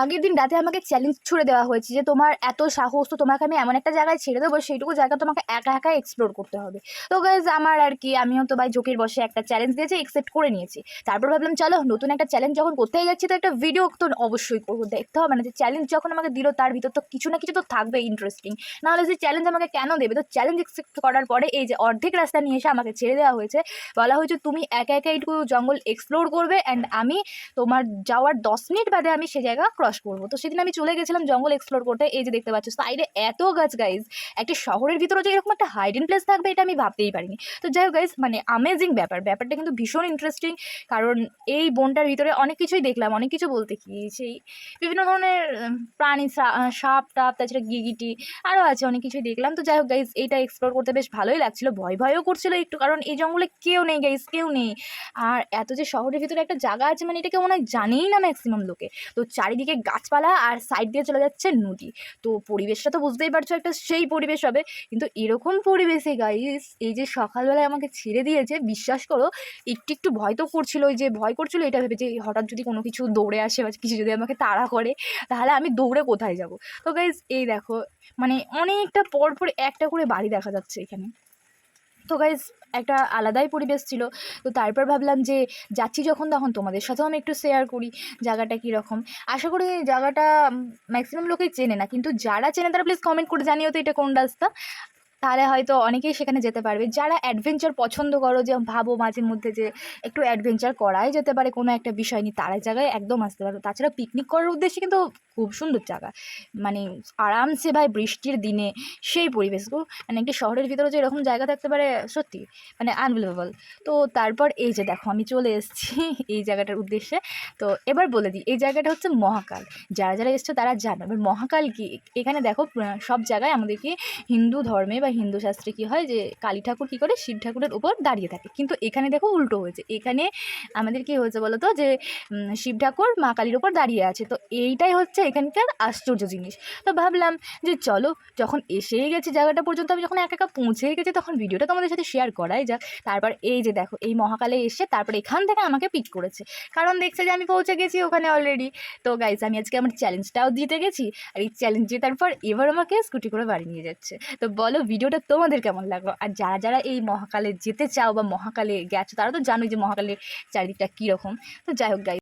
আগের দিন রাতে আমাকে চ্যালেঞ্জ ছুড়ে দেওয়া হয়েছে যে তোমার এত সাহস, তো তোমাকে আমি এমন একটা জায়গায় ছেড়ে দেবো, সেইটুকু জায়গা তোমাকে একা একা এক্সপ্লোর করতে হবে। তো গাইজ আমার আর কি, আমিও তো ভাই জোকের বসে একটা চ্যালেঞ্জ দিয়েছি একসেপ্ট করে নিয়েছি। তারপর ভাবলাম, চলো, নতুন একটা চ্যালেঞ্জ যখন করতেই যাচ্ছি, তো একটা ভিডিও তো অবশ্যই করব, দেখতে হবে না যে চ্যালেঞ্জ যখন আমাকে দিল, তার ভিতর তো কিছু না কিছু তো থাকবে ইন্টারেস্টিং নাহলে যে চ্যালেঞ্জ আমাকে কেন দেবে? তো চ্যালেঞ্জ একসেপ্ট করার পরে এই যে অর্ধেক রাস্তা নিয়ে এসে আমাকে ছেড়ে দেওয়া হয়েছে। বলা হয়েছে, তুমি একা একা এইটুকু জঙ্গল এক্সপ্লোর করবে অ্যান্ড আমি তোমার যাওয়ার দশ মিনিট বাদে আমি সে জায়গা ক্রস করব। তো সেদিন আমি চলে গেছিলাম জঙ্গল এক্সপ্লোর করতে। এই যে দেখতে পাচ্ছ সাইডে এত গাছ গাইজ একটা শহরের ভিতরে যে এরকম একটা হাইডেন প্লেস থাকবে, এটা আমি ভাবতেই পারিনি। তো যাই হোক গাইজ মানে আমেজিং ব্যাপার। ব্যাপারটা কিন্তু ভীষণ ইন্টারেস্টিং কারণ এই বনটার ভিতরে অনেক কিছুই দেখলাম, অনেক কিছু বলতে কি, সেই বিভিন্ন ধরনের প্রাণী সাপ টাপ, তাছাড়া গিরগিটি আরও আছে অনেক কিছুই দেখলাম। তো যাই হোক গাইজ এইটা এক্সপ্লোর করতে বেশ ভালোই লাগছিল। ভয় ভয়ও করছিল একটু, কারণ এই জঙ্গলে কেউ নেই গাইজ কেউ নেই। আর এত যে শহরের ভিতরে একটা জায়গা আছে মানে এটাকে মনে হয় জানেই না ম্যাক্সিমাম লোকে। তো চারিদিকে গাছপালা আর সাইড দিয়ে চলে যাচ্ছে নদী। তো পরিবেশটা তো বুঝতেই পারছ একটা সেই পরিবেশ হবে। কিন্তু এরকম পরিবেশে গাইস এই যে সকালবেলায় আমাকে ছেড়ে দিয়েছে, বিশ্বাস করো, একটু একটু ভয় তো করছিল যে ভয় করছিল, এটা ভেবে যে হঠাৎ যদি কোনো কিছু দৌড়ে আসে বা কিছু যদি আমাকে তাড়া করে, তাহলে আমি দৌড়ে কোথায় যাব? তো গাইজ এই দেখো মানে অনেকটা পর পর একটা করে বাড়ি দেখা যাচ্ছে এখানে। তো গাইজ একটা আলাদাই পরিবেশ ছিল। তো তারপর ভাবলাম যে যাচ্ছি যখন তখন তোমাদের সাথেও আমি একটু শেয়ার করি জায়গাটা কীরকম। আশা করি জায়গাটা ম্যাক্সিমাম লোকেই চেনে না। কিন্তু যারা চেনে তারা প্লিজ কমেন্ট করে জানিও তো এটা কোন রাস্তা। তাহলে হয়তো অনেকেই সেখানে যেতে পারবে। যারা অ্যাডভেঞ্চার পছন্দ করো, যে ভাবো মাঝে মধ্যে যে একটু অ্যাডভেঞ্চার করাই যেতে পারে কোনো একটা বিষয় নিয়ে, তারা জায়গায় একদম আসতে পারবে। তাছাড়া পিকনিক করার উদ্দেশ্যে কিন্তু খুব সুন্দর জায়গা। মানে আরামসে ভাই বৃষ্টির দিনে সেই পরিবেশ। গো মানে একটি শহরের ভিতরে যে এরকম জায়গা থাকতে পারে, সত্যি মানে আনবিলিভেবল তো তারপর এই যে দেখো, আমি চলে এসেছি এই জায়গাটার উদ্দেশ্যে। তো এবার বলে দিই, এই জায়গাটা হচ্ছে মহাকাল। যারা যারা এসছো তারা জানো। এবার মহাকাল কি? এখানে দেখো সব জায়গায় আমাদেরকে হিন্দু ধর্মে বা হিন্দু শাস্ত্রে কী হয় যে কালী ঠাকুর কী করে? শিব ঠাকুরের উপর দাঁড়িয়ে থাকে। কিন্তু এখানে দেখো উল্টো হয়েছে। এখানে আমাদের কি হয়েছে বলো তো যে শিব ঠাকুর মা কালীর উপর দাঁড়িয়ে আছে। তো এইটাই হচ্ছে এখানকার আশ্চর্য জিনিস। তো ভাবলাম যে চলো, যখন এসেই গেছি জায়গাটা পর্যন্ত, আমি যখন একা একা পৌঁছে গেছি, তখন ভিডিওটা তোমাদের সাথে শেয়ার করাই যাক। তারপর এই যে দেখো, এই মহাকালে এসে তারপর এখান থেকে আমাকে পিক করেছে। কারণ দেখছে যে আমি পৌঁছে গেছি ওখানে অলরেডি তো গাইজ আমি আজকে আমার চ্যালেঞ্জটাও জিতে গেছি। আর এই চ্যালেঞ্জ জেতার পর এবার আমাকে স্কুটি করে বাড়ি নিয়ে যাচ্ছে। তো বলো ভিডিওটা তোমাদের কেমন লাগল? আর যারা যারা এই মহাকালে যেতে চাও বা মহাকালে গেছো, তারা তো জানোই যে মহাকালের চারিদিকটা কীরকম। তো যাই হোক গাইজ